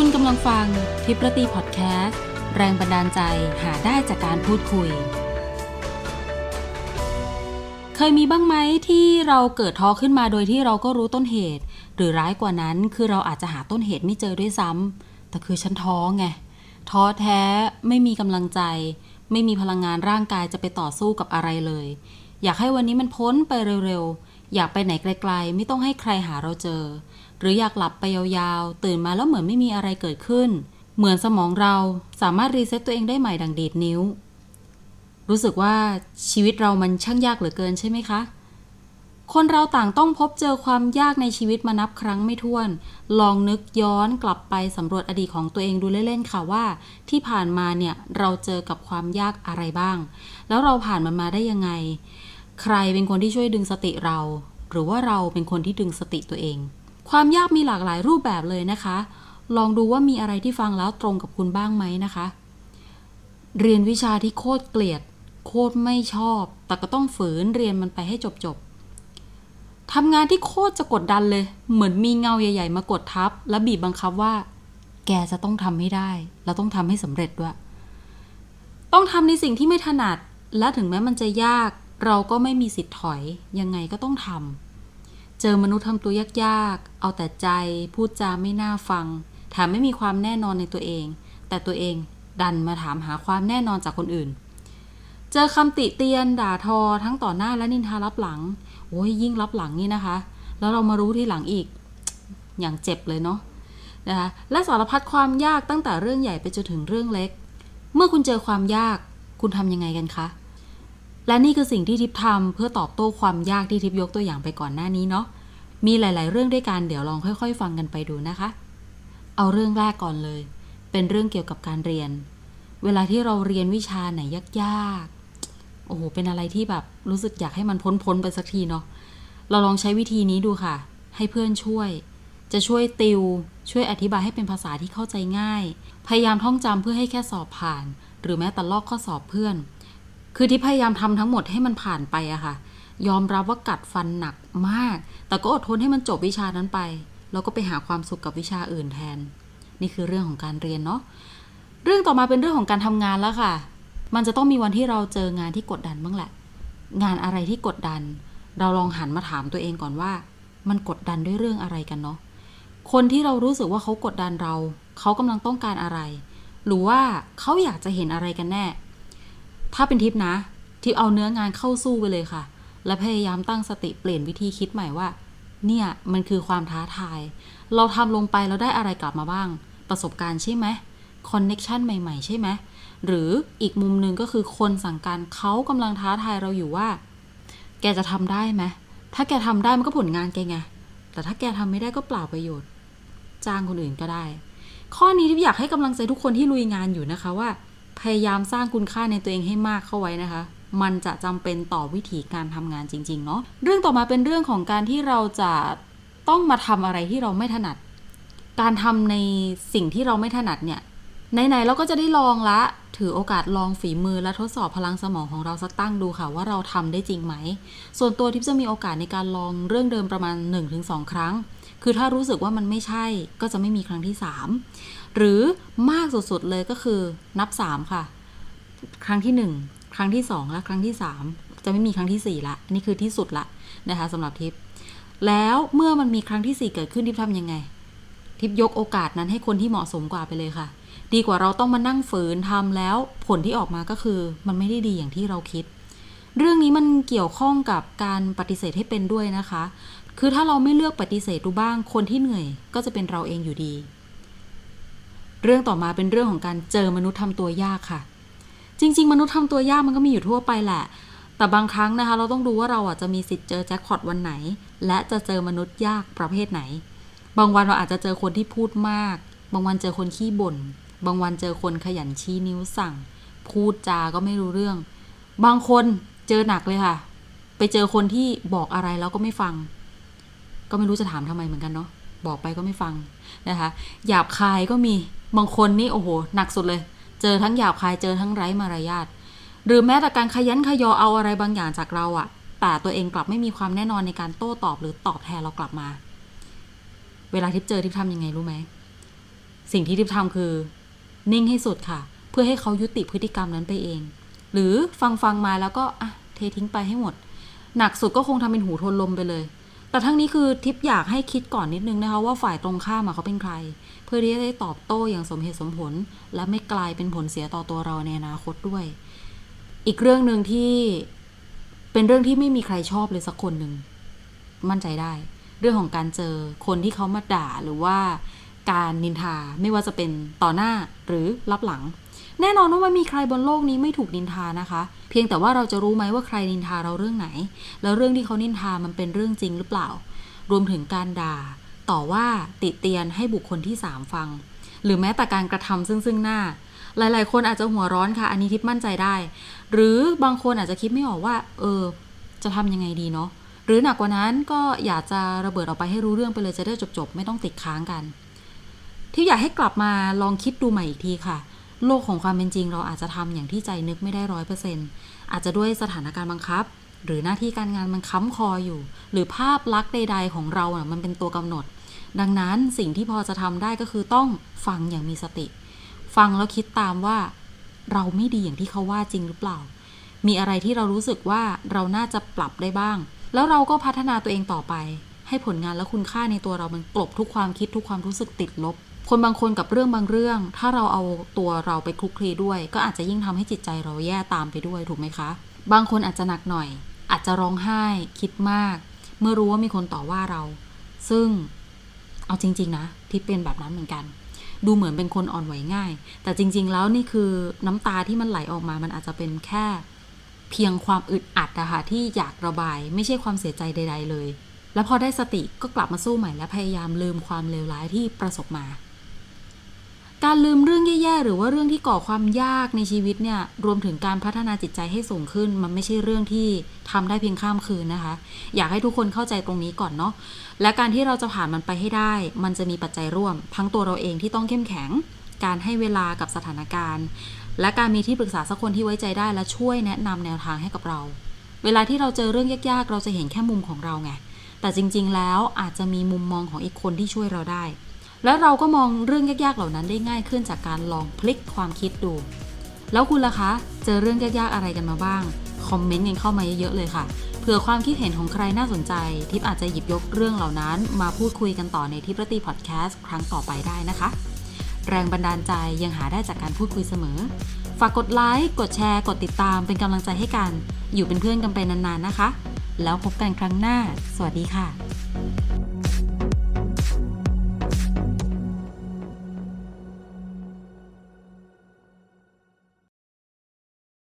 คุณกำลังฟังทิปรตีพอดแคสต์แรงบันดาลใจหาได้จากการพูดคุย เคยมีบ้างไหมที่เราเกิดท้อขึ้นมาโดยที่เราก็รู้ต้นเหตุ หรือร้ายกว่านั้นคือเราอาจจะหาต้นเหตุไม่เจอด้วยซ้ำแต่คือฉันท้อไงท้อแท้ไม่มีกำลังใจ ไม่มีพลังงานร่างกายจะไปต่อสู้กับอะไรเลย อยากให้วันนี้มันพ้นไปเร็วๆ อยากไปไหนไกลๆ ไม่ต้องให้ใครหาเราเจอ หรืออยากหลับไปยาวๆ ตื่นมาแล้วเหมือนไม่มีอะไรเกิดขึ้น เหมือนสมองเราสามารถรีเซ็ตตัวเองได้ใหม่ดังดีดนิ้ว รู้สึกว่าชีวิตเรามันช่างยากเหลือเกินใช่ไหมคะ คนเราต่างต้องพบเจอความยากในชีวิตมานับครั้งไม่ถ้วน ลองนึกย้อนกลับไปสำรวจอดีตของตัวเองดูเล่นๆค่ะว่า ที่ผ่านมาเนี่ยเราเจอกับความยากอะไรบ้าง แล้วเราผ่านมันมาได้ยังไง ใครเป็นคนที่ช่วยดึงสติเรา หรือว่าเราเป็นคนที่ดึงสติตัวเอง ความยากมีหลากหลายรูปแบบเลยนะคะ ลองดูว่ามีอะไรที่ฟังแล้วตรงกับคุณบ้างไหมนะคะ เรียนวิชาที่โคตรเกลียด โคตรไม่ชอบ แต่ก็ต้องฝืนเรียนมันไปให้จบๆทำงานที่โคตรจะกดดันเลย เหมือนมีเงาใหญ่ ๆ มากดทับ และบีบบังคับว่า แกจะต้องทำให้ได้ แล้วต้องทำให้สำเร็จด้วย ต้องทำในสิ่งที่ไม่ถนัด และถึงแม้มันจะยาก เราก็ไม่มีสิทธิ์ถอย ยังไงก็ต้องทำ เจอมนุษย์ทำตัวยากๆ เอาแต่ใจพูดจาไม่น่าฟังแถมไม่มีความแน่นอนในตัวเอง แต่ตัวเองดันมาถามหาความแน่นอนจากคนอื่น เจอคำติเตียนด่าทอทั้งต่อหน้าและนินทารับหลัง โอ้ยยิ่งรับหลังนี่นะคะ แล้วเรามารู้ที่หลังอีก อย่างเจ็บเลยเนาะนะคะและสารพัดความยากตั้งแต่เรื่องใหญ่ไปจนถึงเรื่องเล็ก เมื่อคุณเจอความยากคุณทำยังไงกันคะ และนี่คือสิ่งที่ทิพย์ทำเพื่อตอบโต้ความยากที่ทิพย์ยกตัวอย่างไปก่อนหน้านี้เนาะมีหลาย ๆ เรื่องด้วยกันเดี๋ยวลองค่อย ๆ ฟังกันไปดูนะคะ เอาเรื่องแรกก่อนเลย เป็นเรื่องเกี่ยวกับการเรียน เวลาที่เราเรียนวิชาไหนยากๆโอ้โหเป็นอะไรที่แบบรู้สึกอยากให้มันพ้นๆไปสักทีเนาะเราลองใช้วิธีนี้ดูค่ะ ให้เพื่อนช่วย จะช่วยติว ช่วยอธิบายให้เป็นภาษาที่เข้าใจง่าย พยายามท่องจำเพื่อให้แค่สอบผ่าน หรือแม้แต่ลอกข้อสอบเพื่อน คือที่พยายามทำทั้งหมดให้มันผ่านไปอะค่ะ ยอมรับว่ากัดฟันหนักมาก แต่ก็อดทนให้มันจบวิชานั้นไป แล้วก็ไปหาความสุขกับวิชาอื่นแทน นี่คือเรื่องของการเรียนเนาะ เรื่องต่อมาเป็นเรื่องของการทำงานแล้วค่ะ มันจะต้องมีวันที่เราเจองานที่กดดันบ้างแหละ งานอะไรที่กดดัน เราลองหันมาถามตัวเองก่อนว่า มันกดดันด้วยเรื่องอะไรกันเนาะ คนที่เรารู้สึกว่าเขากดดันเรา เขากำลังต้องการอะไร หรือว่าเขาอยากจะเห็นอะไรกันแน่ ถ้าเป็นทิปนะ ทิปเอาเนื้องานเข้าสู้ไปเลยค่ะ และพยายามตั้งสติเปลี่ยนวิธีคิดใหม่ว่า เนี่ยมันคือความท้าทาย เราทำลงไปแล้วได้อะไรกลับมาบ้าง ประสบการณ์ใช่ไหมคอนเน็ชันใหม่ๆ ใช่ไหมหรืออีกมุมหนึ่งก็คือคนสั่งการเขากำลังท้าทายเราอยู่ว่า แกจะทำได้ไหมถ้าแกทำได้มันก็ผลงานแกไงแต่ถ้าแกทำไม่ได้ก็เปล่าประโยชน์ จ้างคนอื่นก็ได้ ข้อนี้ที่อยากให้กำลังใจทุกคนที่ลุยงานอยู่นะคะว่า พยายามสร้างคุณค่าในตัวเองให้มากเข้าไว้นะคะ มันจะจำเป็นต่อวิธีการทำงานจริง ๆ เนาะเรื่องต่อมาเป็นเรื่องของการที่เราจะต้องมาทำอะไรที่เราไม่ถนัด การทำในสิ่งที่เราไม่ถนัดเนี่ยไหนๆเราก็จะได้ลองละ ถือโอกาสลองฝีมือและทดสอบพลังสมองของเราสักตั้งดูค่ะว่าเราทำได้จริงไหม ส่วนตัวทิพย์จะมีโอกาสในการลองเรื่องเดิมประมาณ 1-2 ครั้ง คือถ้ารู้สึกว่ามันไม่ใช่ก็จะไม่มีครั้งที่ 3 หรือมากสุดๆเลยก็คือนับ 3 ค่ะ ครั้งที่ 1 ครั้งที่ 2 และครั้งที่ 3 จะไม่มีครั้งที่ 4 ละนนี่คือที่สุดละนะคะสำหรับทิพย์แล้วเมื่อมันมีครั้งที่ 4 เกิดขึ้นทิพย์ทำยังไง ทิพย์ยกโอกาสนั้นให้คนที่เหมาะสมกว่าไปเลยค่ะ ดีกว่าเราต้องมานั่งฝืนทำแล้วผลที่ออกมาก็คือมันไม่ได้ดีอย่างที่เราคิด เรื่องนี้มันเกี่ยวข้องกับการปฏิเสธให้เป็นด้วยนะคะ คือถ้าเราไม่เลือกปฏิเสธดูบ้างคนที่เหนื่อยก็จะเป็นเราเองอยู่ดี เรื่องต่อมาเป็นเรื่องของการเจอมนุษย์ทำตัวยากค่ะ จริง ๆ มนุษย์ทำตัวยากมันก็มีอยู่ทั่วไปแหละ แต่บางครั้งนะคะ เราต้องดูว่าเราอะจะมีสิทธิ์เจอแจ็คพอตวันไหน และจะเจอมนุษย์ยากประเภทไหน บางวันเราอาจจะเจอคนที่พูดมาก บางวันเจอคนขี้บ่น บางวันเจอคนขยันชี้นิ้วสั่ง พูดจาก็ไม่รู้เรื่อง บางคนเจอหนักเลยค่ะ ไปเจอคนที่บอกอะไรแล้วก็ไม่ฟัง ก็ไม่รู้จะถามทำไมเหมือนกันเนาะบอกไปก็ไม่ฟังนะคะ หยาบคายก็มี บางคนนี่โอ้โหหนักสุดเลย เจอทั้งหยาบคายเจอทั้งไร้มารยาทหรือแม้แต่การขยันขยอเอาอะไรบางอย่างจากเราอะแต่ตัวเองกลับไม่มีความแน่นอนในการโต้ตอบหรือตอบแทนเรากลับมา เวลาทิพย์เจอทิพย์ทำยังไงรู้ไหมสิ่งที่ทิพย์ทำคือ นิ่งให้สุดค่ะ เพื่อให้เขายุติพฤติกรรมนั้นไปเอง หรือฟังฟังมาแล้วก็อะเททิ้งไปให้หมด หนักสุดก็คงทำเป็นหูทนลมไปเลย แต่ทั้งนี้คือทิปอยากให้คิดก่อนนิดนึงนะคะว่าฝ่ายตรงข้ามเขาเป็นใคร เพื่อที่จะได้ตอบโต้อย่างสมเหตุสมผล และไม่กลายเป็นผลเสียต่อตัวเราในอนาคตด้วย อีกเรื่องหนึ่งที่เป็นเรื่องที่ไม่มีใครชอบเลยสักคนหนึ่งมั่นใจได้ เรื่องของการเจอคนที่เขามาด่าหรือว่าการนินทาไม่ว่าจะเป็นต่อหน้าหรือรับหลัง แน่นอนว่าไม่มีใครบนโลกนี้ไม่ถูกนินทานะคะ เพียงแต่ว่าเราจะรู้ไหมว่าใครนินทาเราเรื่องไหน แล้วเรื่องที่เขานินทามันเป็นเรื่องจริงหรือเปล่า รวมถึงการด่า ต่อว่าติเตียนให้บุคคลที่สามฟัง หรือแม้แต่การกระทำซึ่งซึ่งหน้า หลาย ๆ คนอาจจะหัวร้อนค่ะ อันนี้ทิพมั่นใจได้ หรือบางคนอาจจะคิดไม่ออกว่า เออ จะทำยังไงดีเนาะหรือหนักกว่านั้นก็อยากจะระเบิดออกไปให้รู้เรื่องไปเลยจะได้จบๆไม่ต้องติดค้างกันที่อยากให้กลับมาลองคิดดูใหม่อีกทีค่ะ โลกของความเป็นจริงเราอาจจะทำอย่างที่ใจนึกไม่ได้ร้อยเปอร์เซ็นต์อาจจะด้วยสถานการณ์บังคับ หรือหน้าที่การงานมันค้ำคออยู่ หรือภาพลักษณ์ใด ๆ ของเราอะมันเป็นตัวกำหนด ดังนั้นสิ่งที่พอจะทำได้ก็คือต้องฟังอย่างมีสติ ฟังแล้วคิดตามว่า เราไม่ดีอย่างที่เขาว่าจริงหรือเปล่า มีอะไรที่เรารู้สึกว่าเราน่าจะปรับได้บ้าง แล้วเราก็พัฒนาตัวเองต่อไป ให้ผลงานและคุณค่าในตัวเรามันกลบทุกความคิดทุกความรู้สึกติดลบ คนบางคนกับเรื่องบางเรื่อง ถ้าเราเอาตัวเราไปคลุกคลีด้วย ก็อาจจะยิ่งทำให้จิตใจเราแย่ตามไปด้วยถูกไหมคะ บางคนอาจจะหนักหน่อย อาจจะร้องไห้ คิดมาก เมื่อรู้ว่ามีคนต่อว่าเรา ซึ่งเอาจริง ๆ นะ ที่เป็นแบบนั้นเหมือนกัน ดูเหมือนเป็นคนอ่อนไหวง่าย แต่จริง ๆ แล้วนี่คือน้ำตาที่มันไหลออกมา มันอาจจะเป็นแค่ เพียงความอึดอัดอะค่ะที่อยากระบาย ไม่ใช่ความเสียใจใด ๆ เลย แล้วพอได้สติก็กลับมาสู้ใหม่และพยายามลืมความเลวร้ายที่ประสบมา การลืมเรื่องแย่ๆ หรือว่าเรื่องที่ก่อความยากในชีวิตเนี่ยรวมถึงการพัฒนาจิตใจให้สูงขึ้น มันไม่ใช่เรื่องที่ทำได้เพียงข้ามคืนนะคะ อยากให้ทุกคนเข้าใจตรงนี้ก่อนเนาะและการที่เราจะผ่านมันไปให้ได้ มันจะมีปัจจัยร่วม ทั้งตัวเราเองที่ต้องเข้มแข็ง การให้เวลากับสถานการณ์ และการมีที่ปรึกษาสักคนที่ไว้ใจได้และช่วยแนะนำแนวทางให้กับเรา เวลาที่เราเจอเรื่องยากๆ เราจะเห็นแค่มุมของเราไงแต่จริง ๆ แล้วอาจจะมีมุมมองของอีกคนที่ช่วยเราได้ แล้วเราก็มองเรื่องยากๆเหล่านั้นได้ง่ายขึ้นจากการลองพลิกความคิดดู แล้วคุณล่ะคะ เจอเรื่องยากๆอะไรกันมาบ้าง คอมเมนต์กันเข้ามาเยอะๆเลยค่ะ เผื่อความคิดเห็นของใครน่าสนใจ ทิปอาจจะหยิบยกเรื่องเหล่านั้น มาพูดคุยกันต่อในทิปรตีพอดแคสต์ครั้งต่อไปได้นะคะ แรงบันดาลใจยังหาได้จากการพูดคุยเสมอ ฝากกดไลค์ กดแชร์ กดติดตาม เป็นกำลังใจให้กัน อยู่เป็นเพื่อนกันไปนานๆนะคะ แล้วพบกันครั้งหน้า สวัสดีค่ะ